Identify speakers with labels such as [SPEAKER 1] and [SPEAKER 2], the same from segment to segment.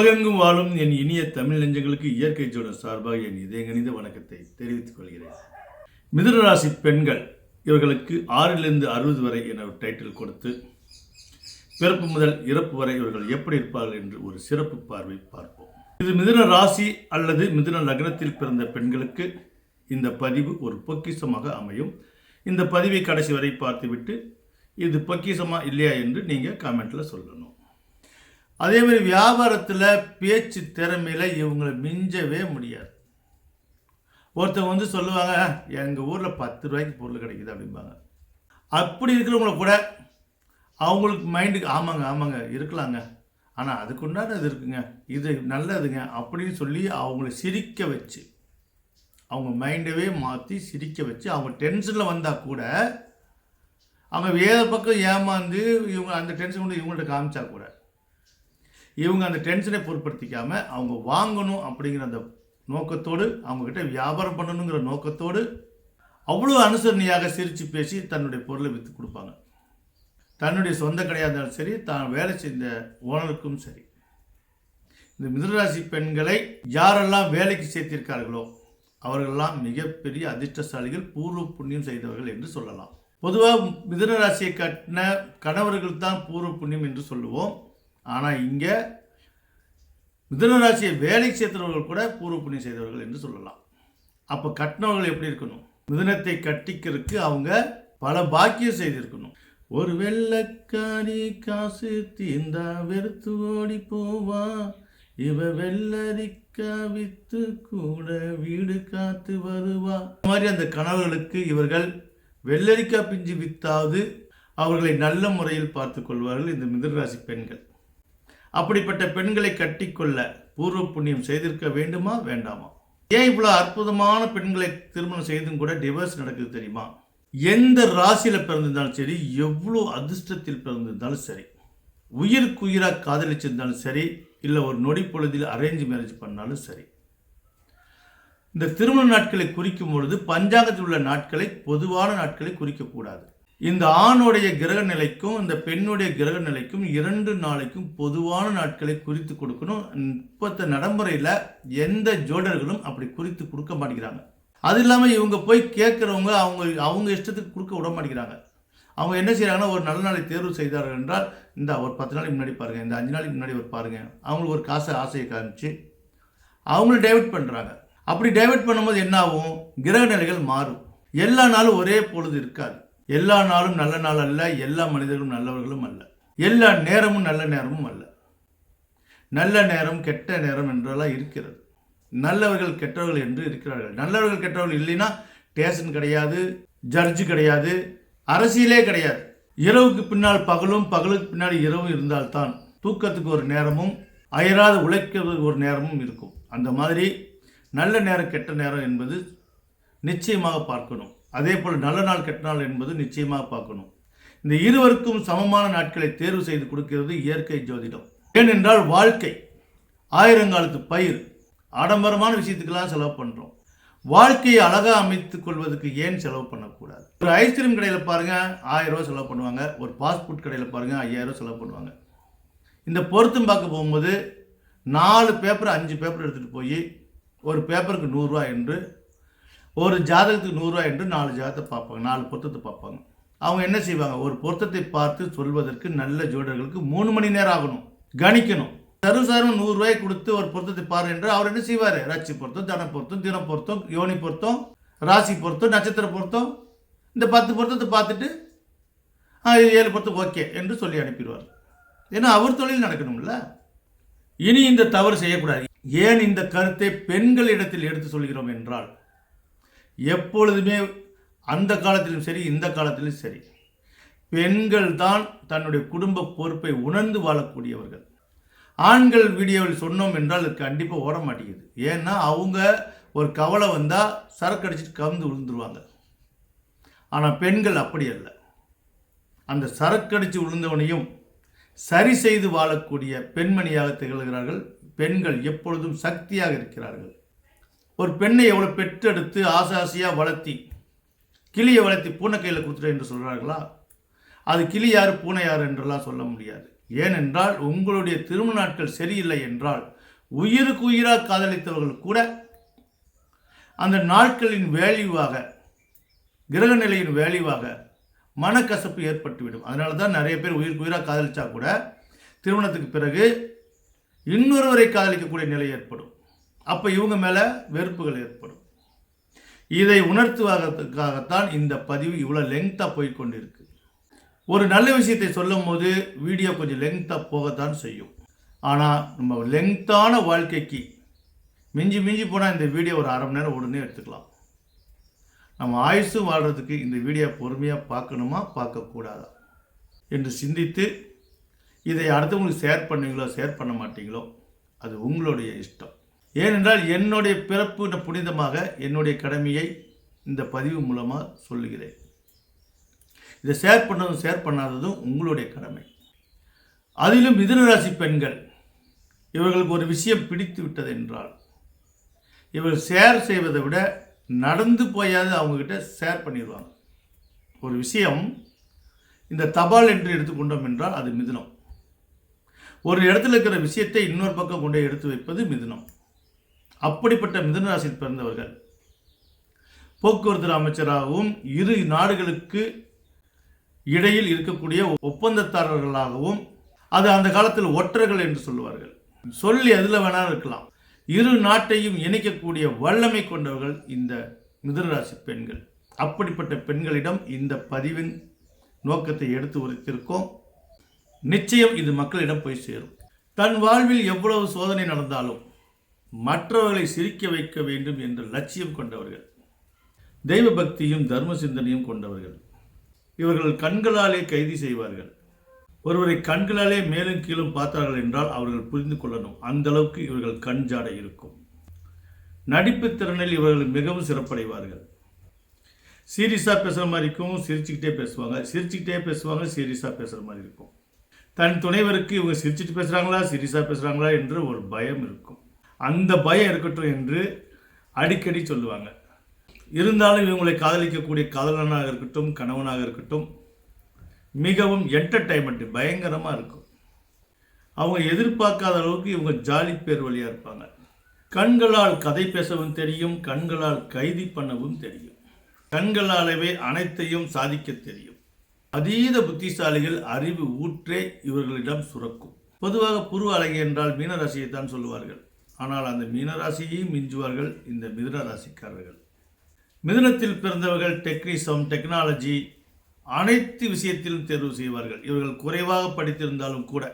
[SPEAKER 1] உலகெங்கும் வாழும் என் இனிய தமிழ் நெஞ்சங்களுக்கு இயற்கை ஜோட சார்பாக என் இதயங்கணிந்த வணக்கத்தை தெரிவித்துக் கொள்கிறேன். மிதுன ராசி பெண்கள் இவர்களுக்கு ஆறிலிருந்து அறுபது வரை என ஒரு டைட்டில் கொடுத்து பிறப்பு முதல் இறப்பு வரை இவர்கள் எப்படி இருப்பார்கள் என்று ஒரு சிறப்பு பார்வை பார்ப்போம். இது மிதுன ராசி அல்லது மிதுன லக்னத்தில் பிறந்த பெண்களுக்கு இந்த பதிவு ஒரு பொக்கிஷமாக அமையும். இந்த பதிவை கடைசி வரை பார்த்துவிட்டு இது பொக்கிஷமா இல்லையா என்று நீங்கள் கமெண்ட்டில் சொல்லணும் அதே மாதிரி வியாபாரத்தில் பேச்சு திறமையில் இவங்களை மிஞ்சவே முடியாது. ஒருத்தவங்க வந்து சொல்லுவாங்க எங்கள் ஊரில் பத்து ரூபாய்க்கு பொருள் கிடைக்குது அப்படிம்பாங்க. அப்படி இருக்கிறவங்கள கூட அவங்களுக்கு மைண்டுக்கு ஆமாங்க ஆமாங்க இருக்கலாங்க. ஆனால் அதுக்கு உண்டானது இருக்குங்க. இது நல்லதுங்க. அப்படின்னு சொல்லி அவங்கள சிரிக்க வச்சு அவங்க மைண்டவே மாற்றி சிரிக்க வச்சு அவங்க டென்ஷனில் வந்தால் கூட அவங்க வேறு பக்கம் ஏமாந்து இவங்க அந்த டென்ஷன் கொண்டு இவங்கள்ட்ட காமிச்சா கூட இவங்க அந்த டென்ஷனை பொருட்படுத்திக்காமல் அவங்க வாங்கணும் அப்படிங்கிற அந்த நோக்கத்தோடு அவங்கக்கிட்ட வியாபாரம் பண்ணணுங்கிற நோக்கத்தோடு அவ்வளோ அனுசரணையாக சிரித்து பேசி தன்னுடைய பொருளை விற்று கொடுப்பாங்க. தன்னுடைய சொந்த கடையாக இருந்தாலும் சரி தான் வேலை செய்த ஓனருக்கும் சரி. இந்த மிதராசி பெண்களை யாரெல்லாம் வேலைக்கு சேர்த்திருக்கார்களோ அவர்களெல்லாம் மிகப்பெரிய அதிர்ஷ்டசாலிகள் பூர்வ புண்ணியம் செய்தவர்கள் என்று சொல்லலாம். பொதுவாக மிதுனராசியை கட்டின கணவர்கள் தான் பூர்வ புண்ணியம் என்று சொல்லுவோம். ஆனால் இங்கே மிதுனராசியை வேலைக்கு சேர்த்தவர்கள் கூட பூர்வ புண்ணியம் செய்தவர்கள் என்று சொல்லலாம். அப்போ கட்டினவர்கள் எப்படி இருக்கணும்? மிதனத்தை கட்டிக்கிறதுக்கு அவங்க பல பாக்கியம் செய்திருக்கணும். ஒரு வெள்ளக்காரி காசு தீந்தா வெறுத்து ஓடி போவா. இவ வெள்ளரிக்கா வித்து கூட வீடு காத்து வருவா. இந்த மாதிரி அந்த கணவர்களுக்கு இவர்கள் வெள்ளரிக்கா பிஞ்சு வித்தாவது அவர்களை நல்ல முறையில் பார்த்து கொள்வார்கள் இந்த மிதுனராசி பெண்கள். அப்படிப்பட்ட பெண்களை கட்டிக்கொள்ள பூர்வ புண்ணியம் செய்திருக்க வேண்டுமா வேண்டாமா? ஏன் இவ்வளோ அற்புதமான பெண்களை திருமணம் செய்தும் கூட டிவோர்ஸ் நடக்குது தெரியுமா? எந்த ராசியில் பிறந்திருந்தாலும் சரி எவ்வளோ அதிர்ஷ்டத்தில் பிறந்திருந்தாலும் சரி உயிருக்கு உயிராக காதலிச்சிருந்தாலும் சரி இல்லை ஒரு நொடி பொழுதில் அரேஞ்ச் மேரேஜ் பண்ணாலும் சரி இந்த திருமண நாட்களை குறிக்கும் பொழுது பஞ்சாங்கத்தில் உள்ள நாட்களை பொதுவான நாட்களை குறிக்கக்கூடாது. இந்த ஆணுடைய கிரக நிலைக்கும் இந்த பெண்ணுடைய கிரக நிலைக்கும் இரண்டு நாளைக்கும் பொதுவான நாட்களை குறித்து கொடுக்கணும். இப்பத்த நடைமுறையில் எந்த ஜோடர்களும் அப்படி குறித்து கொடுக்க மாட்டேங்கிறாங்க. அது இல்லாமல் இவங்க போய் கேட்குறவங்க அவங்க அவங்க இஷ்டத்துக்கு கொடுக்க விட மாட்டேங்கிறாங்க. அவங்க என்ன செய்கிறாங்கன்னா ஒரு நல்ல நாளை தேர்வு செய்தார்கள் என்றால் இந்த ஒரு பத்து நாளைக்கு முன்னாடி பாருங்கள் இந்த அஞ்சு நாளைக்கு முன்னாடி ஒரு பாருங்கள் அவங்களுக்கு ஒரு காசை ஆசையை காமிச்சு அவங்கள டைவெர்ட் பண்ணுறாங்க அப்படி டைவெர்ட் பண்ணும்போது என்ன ஆகும்? கிரக நிலைகள் மாறும். எல்லா நாளும் ஒரே பொழுது இருக்காது. எல்லா நாளும் நல்ல நாள் அல்ல எல்லா மனிதர்களும் நல்லவர்களும் அல்ல. எல்லா நேரமும் நல்ல நேரமும் அல்ல. நல்ல நேரம் கெட்ட நேரம் என்றெல்லாம் இருக்கிறது. நல்லவர்கள் கெட்டவர்கள் என்று இருக்கிறார்கள். நல்லவர்கள் கெட்டவர்கள் இல்லைன்னா ஸ்டேஷன் கிடையாது ஜட்ஜு கிடையாது அரசியலே கிடையாது. இரவுக்கு பின்னால் பகலும் பகலுக்கு பின்னாடி இரவும் இருந்தால்தான் தூக்கத்துக்கு ஒரு நேரமும் அயராத உழைக்கிறதுக்கு ஒரு நேரமும் இருக்கும். அந்த மாதிரி நல்ல நேரம் கெட்ட நேரம் என்பது நிச்சயமாக பார்க்கணும். அதே போல் நல்ல நாள் கெட்ட நாள் என்பது நிச்சயமாக பார்க்கணும். இந்த இருவருக்கும் சமமான நாட்களை தேர்வு செய்து கொடுக்கிறது இயற்கை ஜோதிடம். ஏனென்றால் வாழ்க்கை ஆயிரங்காலத்து பயிர் ஆடம்பரமான விஷயத்துக்கெல்லாம் செலவு பண்ணுறோம் வாழ்க்கையை அழகாக அமைத்துக் கொள்வதற்கு ஏன் செலவு பண்ணக்கூடாது? ஒரு ஐஸ்கிரீம் கடையில் பாருங்கள் ஆயிரம் ரூபா செலவு பண்ணுவாங்க. ஒரு பாஸ்போர்ட் கடையில் பாருங்கள் ஐயாயிரம் செலவு பண்ணுவாங்க. இந்த பொருத்தம் பார்க்க போகும்போது நாலு பேப்பர் அஞ்சு பேப்பர் எடுத்துகிட்டு போய் ஒரு பேப்பருக்கு நூறுரூவா என்று ஒரு ஜாதகத்துக்கு நூறுரூவா என்று நாலு ஜாதகத்தை பார்ப்பாங்க நாலு பொருத்தத்தை பார்ப்பாங்க. அவங்க என்ன செய்வாங்க? ஒரு பொருத்தத்தை பார்த்து சொல்வதற்கு நல்ல ஜோடர்களுக்கு மூணு மணி நேரம் ஆகணும் கணிக்கணும். சருசாரம் நூறுரூவாய் கொடுத்து ஒரு பொருத்தத்தை பாரு என்று அவர் என்ன செய்வார்? ராட்சி பொருத்தம் தன பொருத்தம் தின பொருத்தம் யோனி பொருத்தம் ராசி பொருத்தம் நட்சத்திர பொருத்தம் இந்த பத்து பொருத்தத்தை பார்த்துட்டு ஆ ஏழு பொருத்தம் ஓகே என்று சொல்லி அனுப்பிடுவார். ஏன்னா அவர் தொழில் நடக்கணும்ல. இனி இந்த தவறு செய்யக்கூடாது. ஏன் இந்த கருத்தை பெண்களிடத்தில் எடுத்து சொல்கிறோம் என்றால் எப்பொழுதுமே அந்த காலத்திலும் சரி இந்த காலத்திலும் சரி. பெண்கள் தான் தன்னுடைய குடும்ப பொறுப்பை உணர்ந்து வாழக்கூடியவர்கள். ஆண்கள் வீடியோவில் சொன்னோம் என்றால் அது கண்டிப்பாக ஓட மாட்டேங்குது. ஏன்னா அவங்க ஒரு கவலை வந்தால் சரக்கு அடிச்சுட்டு கவுந்து விழுந்துருவாங்க. ஆனால் பெண்கள் அப்படி அல்ல. அந்த சரக்கு அடித்து விழுந்தவனையும் சரி செய்து வாழக்கூடிய பெண்மணியாக திகழ்கிறார்கள். பெண்கள் எப்பொழுதும் சக்தியாக இருக்கிறார்கள். ஒரு பெண்ணை எவ்வளோ பெற்றெடுத்து ஆசை ஆசையாக வளர்த்தி கிளியை வளர்த்தி பூனை கையில் கொடுத்துட்டு என்று சொல்கிறார்களா அது கிளி யார் பூனை யார் என்றெல்லாம் சொல்ல முடியாது. ஏனென்றால் உங்களுடைய திருமண நாட்கள் சரியில்லை என்றால் உயிருக்கு உயிராக காதலித்தவர்கள் கூட அந்த நாட்களின் வேல்யூவாக கிரக நிலையின் வேல்யூவாக மனக்கசப்பு ஏற்பட்டுவிடும். அதனால தான் நிறைய பேர் உயிருக்கு உயிராக காதலிச்சா கூட திருமணத்துக்கு பிறகு இன்னொருவரை காதலிக்கக்கூடிய நிலை ஏற்படும். அப்போ இவங்க மேலே வெறுப்புகள் ஏற்படும். இதை உணர்த்துவதற்காகத்தான் இந்த பதிவு இவ்வளோ லெங்க்த்தாக போய்கொண்டிருக்கு ஒரு நல்ல விஷயத்தை சொல்லும் போது வீடியோ கொஞ்சம் லெங்க்த்தாக போகத்தான் செய்யும். ஆனால் நம்ம லெங்க்த்தான வாழ்க்கைக்கு மிஞ்சி மிஞ்சி போனால் இந்த வீடியோ ஒரு அரை மணி நேரம் உடனே எடுத்துக்கலாம். நம்ம ஆயுசும் வாழ்கிறதுக்கு இந்த வீடியோ பொறுமையாக பார்க்கணுமா பார்க்கக்கூடாதா என்று சிந்தித்து இதை அடுத்தவங்களுக்கு ஷேர் பண்ணுவீங்களோ ஷேர் பண்ண மாட்டீங்களோ அது உங்களுடைய இஷ்டம். ஏனென்றால் என்னுடைய பிறப்பு புனிதமாக என்னுடைய கடமையை இந்த பதிவு மூலமாக சொல்லுகிறேன். இதை ஷேர் பண்ணதும் ஷேர் பண்ணாததும் உங்களுடைய கடமை. அதிலும் மிதுனராசி பெண்கள் இவர்களுக்கு ஒரு விஷயம் பிடித்து விட்டது என்றால் இவர்கள் ஷேர் செய்வதை விட நடந்து போயாவது அவங்கக்கிட்ட ஷேர் பண்ணிடுவாங்க. ஒரு விஷயம் இந்த தபால் என்று எடுத்துக்கொண்டோம் என்றால் அது மிதுனம். ஒரு இடத்துல இருக்கிற விஷயத்தை இன்னொரு பக்கம் கொண்டு எடுத்து வைப்பது மிதுனம். அப்படிப்பட்ட மிதுன ராசியில் பிறந்தவர்கள். போக்குவரத்து அமைச்சராகவும் இரு நாடுகளுக்கு இடையில் இருக்கக்கூடிய ஒப்பந்ததாரர்களாகவும் அது அந்த காலத்தில் ஒற்றர்கள் என்று சொல்லுவார்கள். சொல்லி அதில் வேணாலும் இருக்கலாம். இரு நாட்டையும் இணைக்கக்கூடிய வல்லமை கொண்டவர்கள் இந்த மிதனராசி பெண்கள். அப்படிப்பட்ட பெண்களிடம் இந்த பதிவின் நோக்கத்தை எடுத்து உரைத்திருக்கோம். நிச்சயம் இது மக்களிடம் போய் சேரும். தன் வாழ்வில் எவ்வளவு சோதனை நடந்தாலும் மற்றவர்களை சிரிக்க வைக்க வேண்டும் என்ற லட்சியம் கொண்டவர்கள். தெய்வ பக்தியும் தர்ம சிந்தனையும் கொண்டவர்கள். இவர்கள் கண்களாலே கைது செய்வார்கள். ஒருவரை கண்களாலே மேலும் கீழும் பார்த்தார்கள் என்றால் அவர்கள் புரிந்து கொள்ளணும். அந்த அளவுக்கு இவர்கள் கண் ஜாடை இருக்கும். நடிப்பு திறனில் இவர்கள் மிகவும் சிறப்படைவார்கள். சீரியஸாக பேசுகிற மாதிரி இருக்கும் சிரிச்சுக்கிட்டே பேசுவாங்க. சிரிச்சுக்கிட்டே பேசுவாங்க சீரியஸாக பேசுகிற மாதிரி இருக்கும். தன் துணைவருக்கு இவங்க சிரிச்சிட்டு பேசுகிறாங்களா சீரியஸாக பேசுகிறாங்களா என்று ஒரு பயம் இருக்கும். அந்த பயம் இருக்கட்டும் என்று அடிக்கடி சொல்லுவாங்க. இருந்தாலும் இவங்களை காதலிக்கக்கூடிய காதலனாக இருக்கட்டும் கணவனாக இருக்கட்டும் மிகவும் என்டர்டைன்மெண்ட் பயங்கரமாக இருக்கும். அவங்க எதிர்பார்க்காத அளவுக்கு இவங்க ஜாலி பேர் வழியாக இருப்பாங்க. கண்களால் கதை பேசவும் தெரியும் கண்களால் கைதி பண்ணவும் தெரியும். கண்களாலவே அனைத்தையும் சாதிக்க தெரியும். அதீத புத்திசாலிகள் அறிவு ஊற்றே இவர்களிடம் சுரக்கும். பொதுவாக புருவ அழகி என்றால் மீனராசியை தான் சொல்லுவார்கள். ஆனால் அந்த மீனராசியையும் மிஞ்சுவார்கள் இந்த மிதுன ராசிக்காரர்கள் மிதுனத்தில் பிறந்தவர்கள் டெக்னிசம் டெக்னாலஜி அனைத்து விஷயத்திலும் தேர்வு செய்வார்கள். இவர்கள் குறைவாக படித்திருந்தாலும் கூட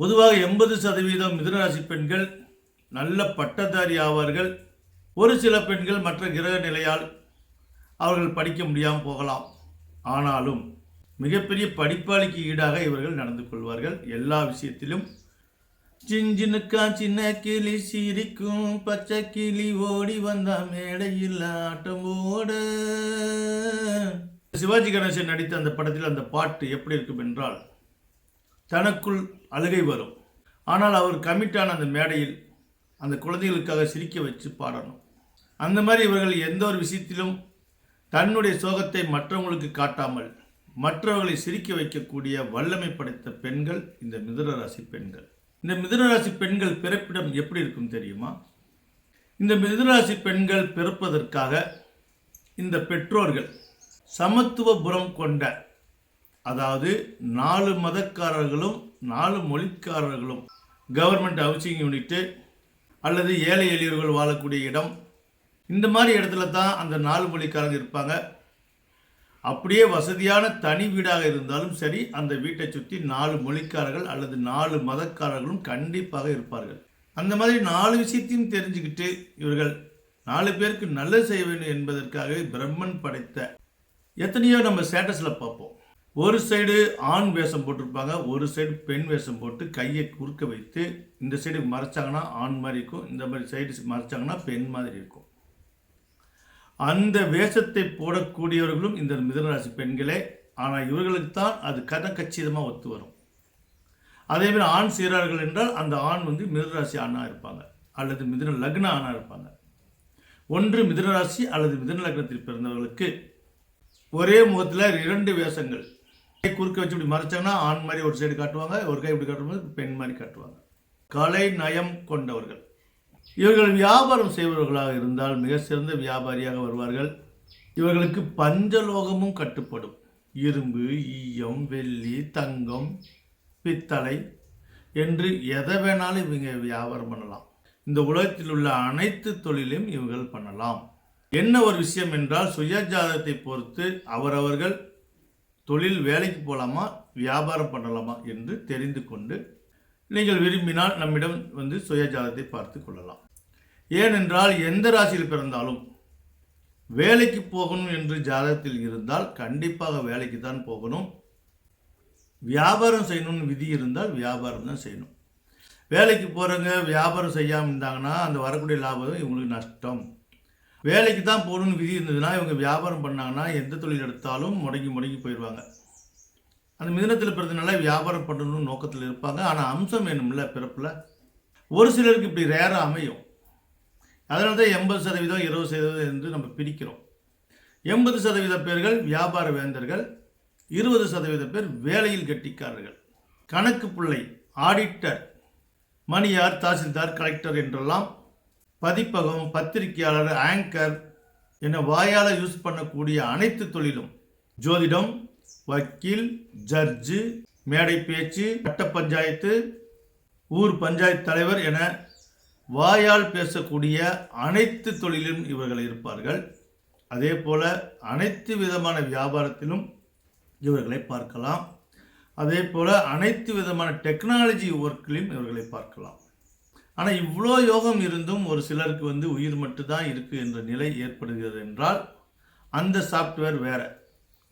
[SPEAKER 1] பொதுவாக எண்பது சதவீதம் மிதுனராசி பெண்கள் நல்ல பட்டதாரி ஆவார்கள். ஒரு சில பெண்கள் மற்ற கிரக நிலையால் அவர்கள் படிக்க முடியாமல் போகலாம். ஆனாலும் மிகப்பெரிய படிப்பாளிக்கு ஈடாக இவர்கள் நடந்து கொள்வார்கள். எல்லா விஷயத்திலும் சிஞ்சினுக்கா சின்ன கிளி சிரிக்கும். பச்சை கிளி ஓடி வந்தா மேடையில் ஆட்டம் ஓட சிவாஜி கணேசன் நடித்த அந்த படத்தில் அந்த பாட்டு எப்படி இருக்கும் என்றால் தனக்குள் அழுகை வரும். ஆனால் அவர் கமிட்டான அந்த மேடையில் அந்த குழந்தைகளுக்காக சிரிக்க வச்சு பாடணும். அந்த மாதிரி இவர்கள் எந்த ஒரு விஷயத்திலும் தன்னுடைய சோகத்தை மற்றவங்களுக்கு காட்டாமல் மற்றவர்களை சிரிக்க வைக்கக்கூடிய வல்லமை படைத்த பெண்கள் இந்த மிதுன ராசி பெண்கள். இந்த மிதுனராசி பெண்கள் பிறப்பிடம் எப்படி இருக்கும் தெரியுமா? இந்த மிதுனராசி பெண்கள் பிறப்பதற்காக இந்த பெற்றோர்கள் சமத்துவபுரம் கொண்ட அதாவது நாலு மதக்காரர்களும் நாலு மொழிக்காரர்களும் கவர்மெண்ட் ஹவுசிங் யூனிட்டு அல்லது ஏழை எளியவர்கள் வாழக்கூடிய இடம். இந்த மாதிரி இடத்துல தான் அந்த நாலு மொழிக்காரங்க இருப்பாங்க. அப்படியே வசதியான தனி வீடாக இருந்தாலும் சரி அந்த வீட்டை சுற்றி நாலு மொழிக்காரர்கள் அல்லது நாலு மதக்காரர்களும் கண்டிப்பாக இருப்பார்கள். அந்த மாதிரி நாலு விஷயத்தையும் தெரிஞ்சுக்கிட்டு இவர்கள் நாலு பேருக்கு நல்லது செய்ய வேண்டும் என்பதற்காகவே பிரம்மன் படைத்த எத்தனையோ நம்ம ஸ்டேட்டஸில் பார்ப்போம். ஒரு சைடு ஆண் வேஷம் போட்டிருப்பாங்க ஒரு சைடு பெண் வேஷம் போட்டு கையை குறுக்க வைத்து இந்த சைடு மறைச்சாங்கன்னா ஆண் மாதிரி இருக்கும் இந்த மாதிரி சைடு மறைச்சாங்கன்னா பெண் மாதிரி இருக்கும். அந்த வேஷத்தை போடக்கூடியவர்களும் இந்த மிதனராசி பெண்களே. ஆனால் இவர்களுக்கு தான் அது கதக்கச்சிதமாக ஒத்து வரும். அதேமாதிரி ஆண் சீரார்கள் என்றால் அந்த ஆண் வந்து மிதனராசி ஆணாக இருப்பாங்க. அல்லது மிதன லக்ன ஆணாக இருப்பாங்க. ஒன்று மிதனராசி அல்லது மிதன லக்னத்தில் பிறந்தவர்களுக்கு ஒரே முகத்தில் இரண்டு வேஷங்கள். கை குறுக்க வச்சு இப்படி மறைச்சாங்கன்னா ஆண் மாதிரி ஒரு சைடு காட்டுவாங்க ஒரு கை இப்படி காட்டும்போது பெண் மாதிரி காட்டுவாங்க. கலை நயம் கொண்டவர்கள். இவர்கள் வியாபாரம் செய்பவர்களாக இருந்தால் மிக சிறந்த வியாபாரியாக வருவார்கள். இவர்களுக்கு பஞ்சலோகமும் கட்டுப்படும். இரும்பு ஈயம் வெள்ளி தங்கம் பித்தளை என்று எதை வேணாலும் இவங்க வியாபாரம் பண்ணலாம். இந்த உலகத்தில் உள்ள அனைத்து தொழிலையும் இவர்கள் பண்ணலாம். என்ன ஒரு விஷயம் என்றால் சுயஜாதத்தை பொறுத்து அவரவர்கள் தொழில் வேலைக்கு போகலாமா வியாபாரம் பண்ணலாமா என்று தெரிந்து கொண்டு நீங்கள் விரும்பினால் நம்மிடம் வந்து சுயஜாதத்தை பார்த்து கொள்ளலாம். ஏனென்றால் எந்த ராசியில் பிறந்தாலும் வேலைக்கு போகணும் என்று ஜாதகத்தில் இருந்தால் கண்டிப்பாக வேலைக்கு தான் போகணும். வியாபாரம் செய்யணும்னு விதி இருந்தால் வியாபாரம் தான் செய்யணும். வேலைக்கு போகிறவங்க வியாபாரம் செய்யாமல் இருந்தாங்கன்னா அந்த வரக்கூடிய லாபம் இவங்களுக்கு நஷ்டம். வேலைக்கு தான் போகணும்னு விதி இருந்ததுன்னா இவங்க வியாபாரம் பண்ணாங்கன்னா எந்த தொழில் எடுத்தாலும் முடங்கி முடங்கி போயிடுவாங்க. அந்த மிதனத்தில் பிறந்தனால வியாபாரம் பண்ணணும்னு நோக்கத்தில் இருப்பாங்க. ஆனால் அம்சம் வேணும்ல பிறப்பில்? ஒரு சிலருக்கு இப்படி ரேராக அமையும். அதனால தான் எண்பது சதவீதம் இருபது சதவீதம் என்று நம்ம பிரிக்கிறோம். எண்பது சதவீத பேர்கள் வியாபார வேந்தர்கள் இருபது சதவீத பேர் வேலையில் கெட்டிக்காரர்கள். கணக்கு பிள்ளை ஆடிட்டர் மணியார் தாசில்தார் கலெக்டர் என்றெல்லாம் பதிப்பகம் பத்திரிகையாளர் ஆங்கர் என வாயால் யூஸ் பண்ணக்கூடிய அனைத்து தொழிலும் ஜோதிடம் வக்கீல் ஜட்ஜு மேடை பேச்சு வட்ட பஞ்சாயத்து ஊர் பஞ்சாயத்து தலைவர் என வாயால் பேசக்கூடிய அனைத்து தொழிலும் இவர்கள் இருப்பார்கள். அதே போல் அனைத்து விதமான வியாபாரத்திலும் இவர்களை பார்க்கலாம். அதே போல் அனைத்து விதமான டெக்னாலஜி ஒர்க்கிலும் இவர்களை பார்க்கலாம். ஆனால் இவ்வளோ யோகம் இருந்தும் ஒரு சிலருக்கு வந்து உயிர் மட்டும்தான் இருக்குது என்ற நிலை ஏற்படுகிறது என்றால் அந்த சாஃப்ட்வேர் வேறு.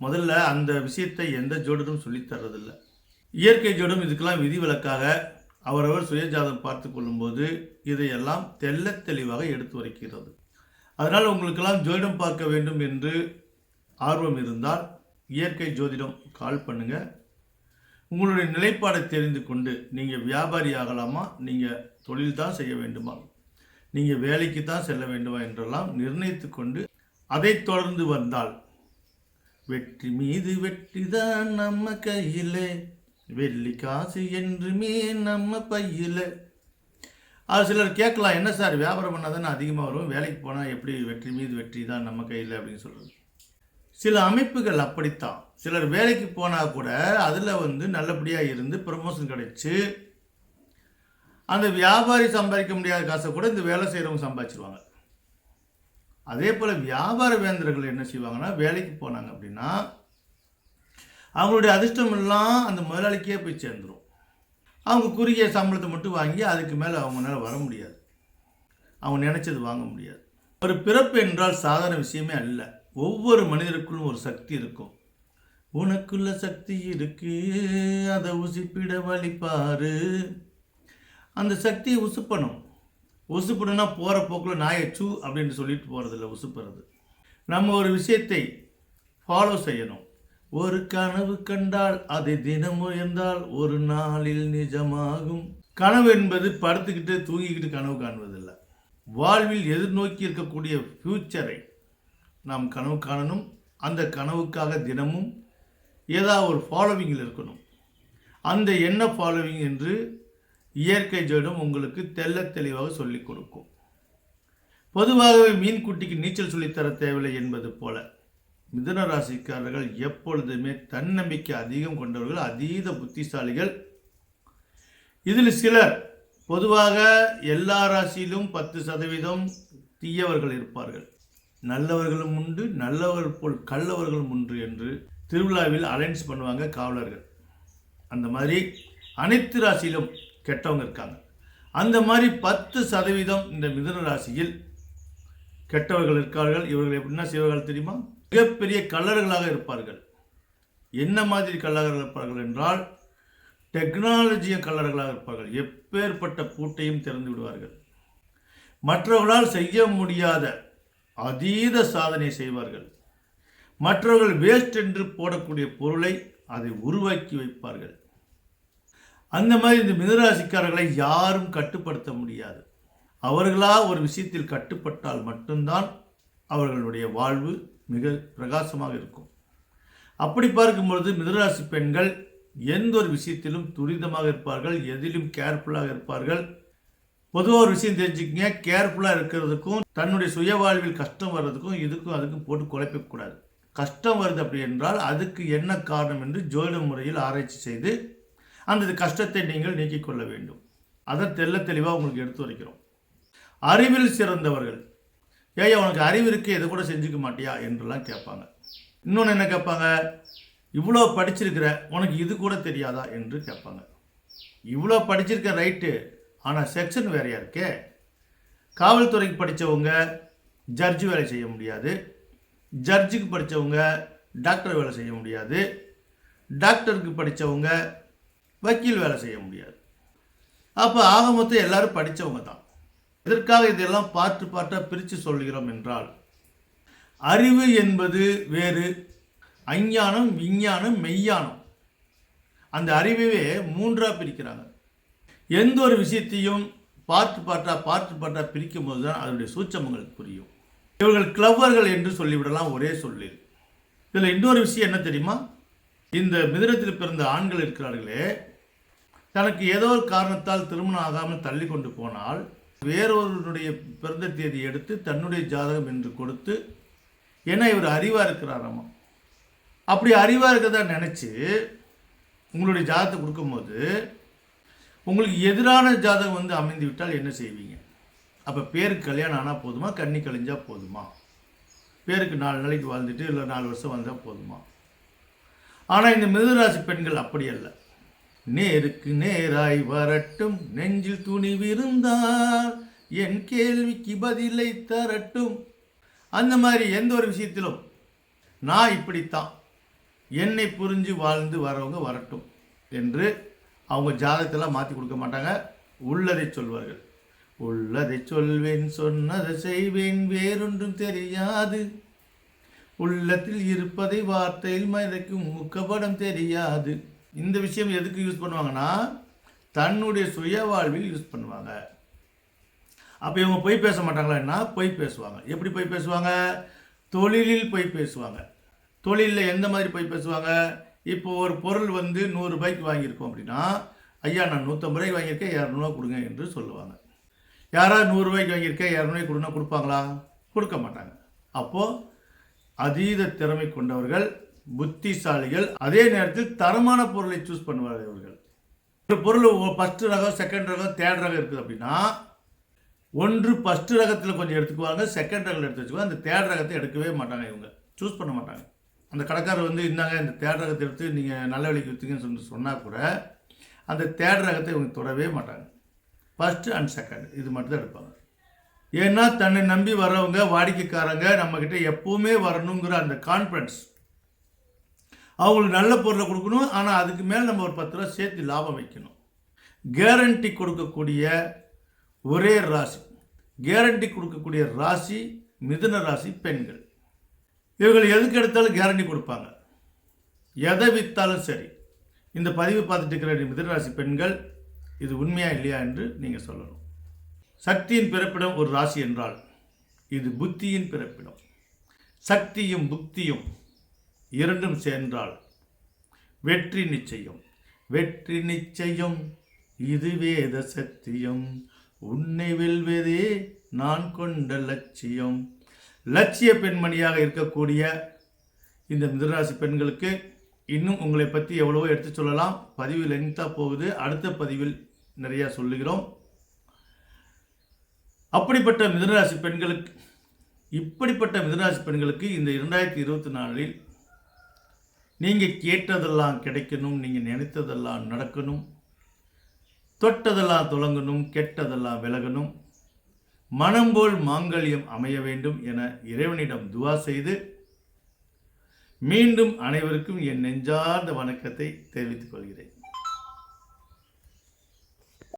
[SPEAKER 1] முதல்ல அந்த விஷயத்தை எந்த ஜோடரும் சொல்லித்தர்றதில்ல இயற்கை ஜோடம் இதுக்கெல்லாம் விதிவிலக்காக அவரவர் சுயஜாதம் பார்த்து கொள்ளும்போது இதையெல்லாம் தெல்ல தெளிவாக எடுத்து வைக்கிறது அதனால் உங்களுக்கெல்லாம் ஜோதிடம் பார்க்க வேண்டும் என்று ஆர்வம் இருந்தால் இயற்கை ஜோதிடம் கால் பண்ணுங்க. உங்களுடைய நிலைப்பாடை தெரிந்து கொண்டு நீங்கள் வியாபாரி ஆகலாமா? நீங்கள் தொழில் தான் செய்ய வேண்டுமா? நீங்கள் வேலைக்கு தான் செல்ல வேண்டுமா? என்றெல்லாம் நிர்ணயித்து கொண்டு அதை தொடர்ந்து வந்தால் வெற்றி மீது வெற்றிதான் நம்ம கையிலே. வெள்ளி காசு என்றுமே நம்ம பையில. அது சிலர் கேட்கலாம் என்ன சார் வியாபாரம் பண்ணால் தானே அதிகமாக வரும் வேலைக்கு போனால் எப்படி வெற்றி மீது வெற்றி தான் நம்ம கையில்? அப்படின்னு சொல்கிறது சில அமைப்புகள் அப்படித்தான். சிலர் வேலைக்கு போனால் கூட அதில் வந்து நல்லபடியாக இருந்து ப்ரமோஷன் கிடைச்சி அந்த வியாபாரி சம்பாதிக்க முடியாத காசை கூட இந்த வேலை செய்கிறவங்க சம்பாதிச்சிருவாங்க. அதே போல் வியாபார வேந்தர்கள் என்ன செய்வாங்கன்னா வேலைக்கு போனாங்க அப்படின்னா அவங்களுடைய அதிர்ஷ்டம் எல்லாம் அந்த முதலாளிக்கே போய் சேர்ந்துடும் அவங்க குறுகிய சம்பளத்தை மட்டும் வாங்கி அதுக்கு மேலே அவங்களால வர முடியாது. அவங்க நினச்சது வாங்க முடியாது. ஒரு பிறப்பு என்றால் சாதாரண விஷயமே அல்ல. ஒவ்வொரு மனிதருக்குள்ளும் ஒரு சக்தி இருக்கும். உனக்குள்ள சக்தி இருக்கு அதை உசிப்பிட வழிப்பாரு. அந்த சக்தியை உசுப்பணும். உசுப்பணும்னா போகிற போக்கில் நாயை சூ அப்படின்னு சொல்லிட்டு போகிறதில்ல உசுப்புறது. நம்ம ஒரு விஷயத்தை ஃபாலோ செய்யணும். ஒரு கனவு கண்டால் அதை தினம் உயர்ந்தால் ஒரு நாளில் நிஜமாகும். கனவு என்பது படுத்துக்கிட்டு தூங்கிக்கிட்டு கனவு காணுவதில்லை வாழ்வில் எதிர்நோக்கி இருக்கக்கூடிய ஃப்யூச்சரை நாம் கனவு காணணும். அந்த கனவுக்காக தினமும் ஏதாவது ஒரு ஃபாலோவிங்கில் இருக்கணும். அந்த என்ன ஃபாலோவிங் என்று இயற்கை ஜடம் உங்களுக்கு தெள்ளத் தெளிவாக சொல்லிக் கொடுக்கும். பொதுவாகவே மீன்குட்டிக்கு நீச்சல் சொல்லித்தர தேவையில்லை என்பது போல மிதுன ராசிக்காரர்கள் எப்பொழுதுமே தன்னம்பிக்கை அதிகம் கொண்டவர்கள் அதீத புத்திசாலிகள். இதில் சிலர் பொதுவாக எல்லா ராசியிலும் பத்து சதவீதம் தீயவர்கள் இருப்பார்கள். நல்லவர்களும் உண்டு நல்லவர் போல் கள்ளவர்களும் உண்டு என்று திருவிழாவில் அலைன்ஸ் பண்ணுவாங்க காவலர்கள். அந்த மாதிரி அனைத்து ராசியிலும் கெட்டவங்க இருக்காங்க. அந்த மாதிரி பத்து சதவீதம் இந்த மிதன ராசியில் கெட்டவர்கள் இருக்கார்கள். இவர்கள் எப்படின்னா செய்வார்கள் தெரியுமா? மிகப்பெரிய கல்லர்களாக இருப்பார்கள். என்ன மாதிரி கல்லர்கள் இருப்பார்கள் என்றால் டெக்னாலஜிய கல்லர்களாக இருப்பார்கள். எப்பேற்பட்ட பூட்டையும் திறந்து விடுவார்கள். மற்றவர்களால் செய்ய முடியாத அதீத சாதனை செய்வார்கள். மற்றவர்கள் வேஸ்ட் என்று போடக்கூடிய பொருளை அதை உருவாக்கி வைப்பார்கள். அந்த மாதிரி இந்த மிதராசிக்காரர்களை யாரும் கட்டுப்படுத்த முடியாது. அவர்களாக ஒரு விஷயத்தில் கட்டுப்பட்டால் மட்டும்தான் அவர்களுடைய வாழ்வு மிக பிரகாசமாக இருக்கும். அப்படி பார்க்கும் பொழுது மிதராசி பெண்கள் எந்த ஒரு விஷயத்திலும் துரிதமாக இருப்பார்கள் எதிலும் கேர்ஃபுல்லாக இருப்பார்கள். பொதுவாக ஒரு விஷயம் தெரிஞ்சுக்கங்க கேர்ஃபுல்லாக இருக்கிறதுக்கும் தன்னுடைய சுய வாழ்வில் கஷ்டம் வர்றதுக்கும் இதுக்கும் அதுக்கும் போட்டு குழப்பிக்கக்கூடாது கஷ்டம் வருது அப்படி என்றால் அதுக்கு என்ன காரணம் என்று ஜோதிட முறையில் ஆராய்ச்சி செய்து அந்த கஷ்டத்தை நீங்கள் நீக்கிக் கொள்ள வேண்டும். அதை தெல்ல தெளிவாக உங்களுக்கு எடுத்து வைக்கிறோம். அறிவில் சிறந்தவர்கள். ஏய் உனக்கு அறிவு இருக்கு எது கூட செஞ்சுக்க மாட்டியா? என்றெல்லாம் கேட்பாங்க. இன்னொன்று என்ன கேட்பாங்க? இவ்வளோ படிச்சிருக்கிற உனக்கு இது கூட தெரியாதா? என்று கேட்பாங்க. இவ்வளோ படிச்சிருக்க ரைட்டு ஆனால் செக்ஷன் வேறையா இருக்கே? காவல்துறைக்கு படித்தவங்க ஜட்ஜு வேலை செய்ய முடியாது. ஜட்ஜுக்கு படித்தவங்க டாக்டர் வேலை செய்ய முடியாது. டாக்டருக்கு படித்தவங்க வக்கீல் வேலை செய்ய முடியாது. அப்போ ஆக மொத்தம் எல்லாரும் படித்தவங்க தான். எதற்காக இதெல்லாம் பார்த்து பார்த்தா பிரித்து சொல்கிறோம் என்றால் அறிவு என்பது வேறு அஞ்ஞானம் விஞ்ஞானம் மெய்ஞானம். அந்த அறிவையே மூன்றாக பிரிக்கிறாங்க. எந்த ஒரு விஷயத்தையும் பார்த்து பார்த்தா பார்த்து பார்த்தா பிரிக்கும் போது தான் அதனுடைய சூட்சமங்களுக்கு புரியும். இவர்கள் கிளவர்கள் என்று சொல்லிவிடலாம் ஒரே சொல்லில். இதில் இன்னொரு விஷயம் என்ன தெரியுமா? இந்த மிதிரத்தில் பிறந்த ஆண்கள் இருக்கிறார்களே தனக்கு ஏதோ ஒரு காரணத்தால் திருமணம் ஆகாமல் தள்ளி கொண்டு போனால் வேறொருவருடைய பிறந்த தேதி எடுத்து தன்னுடைய ஜாதகம் என்று கொடுத்து ஏன்னா இவர் அறிவாக இருக்கிறாராமா? அப்படி அறிவாக இருக்கிறதா நினச்சி உங்களுடைய ஜாதகத்தை கொடுக்கும்போது உங்களுக்கு எதிரான ஜாதகம் வந்து அமைந்து விட்டால் என்ன செய்வீங்க? அப்போ பேருக்கு கல்யாணம் ஆனால் போதுமா? கண்ணி கழிஞ்சால் போதுமா? பேருக்கு நாலு நாளைக்கு வாழ்ந்துட்டு இல்லை நாலு வருஷம் வந்தால் போதுமா? ஆனால் இந்த மிதுராசி பெண்கள் அப்படி அல்ல. நேருக்கு நேராய் வரட்டும் நெஞ்சில் துணிவிருந்தால் என் கேள்விக்கு பதிலை தரட்டும். அந்த மாதிரி எந்த ஒரு விஷயத்திலும் நான் இப்படித்தான். என்னை புரிஞ்சு வாழ்ந்து வரவங்க வரட்டும் என்று அவங்க ஜாதகத்தெல்லாம் மாற்றி கொடுக்க மாட்டாங்க. உள்ளதை சொல்வார்கள். உள்ளதை சொல்வேன் சொன்னதை செய்வேன் வேறொன்றும் தெரியாது. உள்ளத்தில் இருப்பதை வார்த்தையில் மறைக்கும் முக்கப்படம் தெரியாது. இந்த விஷயம் எதுக்கு யூஸ் பண்ணுவாங்கன்னா தன்னுடைய சுய வாழ்வில் யூஸ் பண்ணுவாங்க. அப்போ இவங்க பொய் பேச மாட்டாங்களா பொய் பேசுவாங்க. எப்படி பொய் பேசுவாங்க? தொழிலில் பொய் பேசுவாங்க. தொழிலில் எந்த மாதிரி பொய் பேசுவாங்க? இப்போ ஒரு பொருள் வந்து நூறுரூபாய்க்கு வாங்கியிருக்கோம் அப்படின்னா ஐயா நான் நூற்றம்பது ரூபாய்க்கு வாங்கியிருக்கேன் இரநூறுவா கொடுங்க என்று சொல்லுவாங்க. யாராவது நூறுரூவாய்க்கு வாங்கியிருக்கேன் இரநூறுவாய்க்கு கொடுனா கொடுப்பாங்களா? கொடுக்க மாட்டாங்க. அப்போது அதீத திறமை கொண்டவர்கள் புத்திசாலிகள். அதே நேரத்தில் தரமான பொருளை சூஸ் பண்ணுவார்கள் இவர்கள் ஒரு பொருள் ஃபஸ்ட்டு ரகம் செகண்ட் ரகம் தேர்ட் ரகம் இருக்குது அப்படின்னா ஒன்று ஃபஸ்ட்டு ரகத்தில் கொஞ்சம் எடுத்துக்குவாங்க செகண்ட் ரகத்தில் எடுத்து வச்சுக்குவாங்க. அந்த தேர்ட் ரகத்தை எடுக்கவே மாட்டாங்க இவங்க. சூஸ் பண்ண மாட்டாங்க. அந்த கடைக்காரர் வந்து இருந்தாங்க இந்த தேர்ட் ரகத்தை எடுத்து நீங்கள் நல்ல விலைக்கு விற்றுங்கன்னு சொல்லி சொன்னால் கூட அந்த தேர்ட் ரகத்தை இவங்க தொடவே மாட்டாங்க. ஃபஸ்ட்டு அண்ட் செகண்ட் இது மட்டும் தான் எடுப்பாங்க. ஏன்னா தன்னை நம்பி வர்றவங்க வாடிக்கைக்காரங்க நம்மக்கிட்ட எப்போவுமே வரணுங்கிற அந்த கான்ஃபிடன்ஸ் அவங்களுக்கு நல்ல பொருளை கொடுக்கணும் ஆனால் அதுக்கு மேலே நம்ம ஒரு பத்து ரூபா சேர்த்து லாபம் வைக்கணும். கேரண்டி கொடுக்கக்கூடிய ஒரே ராசி. கேரண்டி கொடுக்கக்கூடிய ராசி மிதுன ராசி பெண்கள். இவர்கள் எதுக்கு எடுத்தாலும் கேரண்டி கொடுப்பாங்க. எதை விற்றாலும் சரி. இந்த பதிவு பார்த்துட்டு இருக்கிற மிதுனராசி பெண்கள் இது உண்மையா இல்லையா என்று நீங்கள் சொல்லணும். சக்தியின் பிறப்பிடம் ஒரு ராசி என்றால் இது புத்தியின் பிறப்பிடம். சக்தியும் புக்தியும் இரண்டும் சேர்ந்தால் வெற்றி நிச்சயம். வெற்றி நிச்சயம். இது வேத சத்தியம். உன்னை வெல்வதே நான் கொண்ட லட்சியம். லட்சிய பெண்மணியாக இருக்கக்கூடிய இந்த மிதராசி பெண்களுக்கு இன்னும் உங்களை பற்றி எவ்வளவோ எடுத்து சொல்லலாம். பதிவு லென்த்தாக போகுது. அடுத்த பதிவில் நிறையா சொல்லுகிறோம். அப்படிப்பட்ட மிதனராசி பெண்களுக்கு இப்படிப்பட்ட மிதனராசி பெண்களுக்கு இந்த இரண்டாயிரத்தி இருபத்தி நாலில் நீங்கள் கேட்டதெல்லாம் கிடைக்கணும் நீங்கள் நினைத்ததெல்லாம் நடக்கணும் தொட்டதெல்லாம் தொடங்கணும் கெட்டதெல்லாம் விலகணும் மனம் போல் மாங்கல்யம் அமைய வேண்டும் என இறைவனிடம் துவா செய்து மீண்டும் அனைவருக்கும் என் நெஞ்சார்ந்த வணக்கத்தை தெரிவித்துக் கொள்கிறேன்.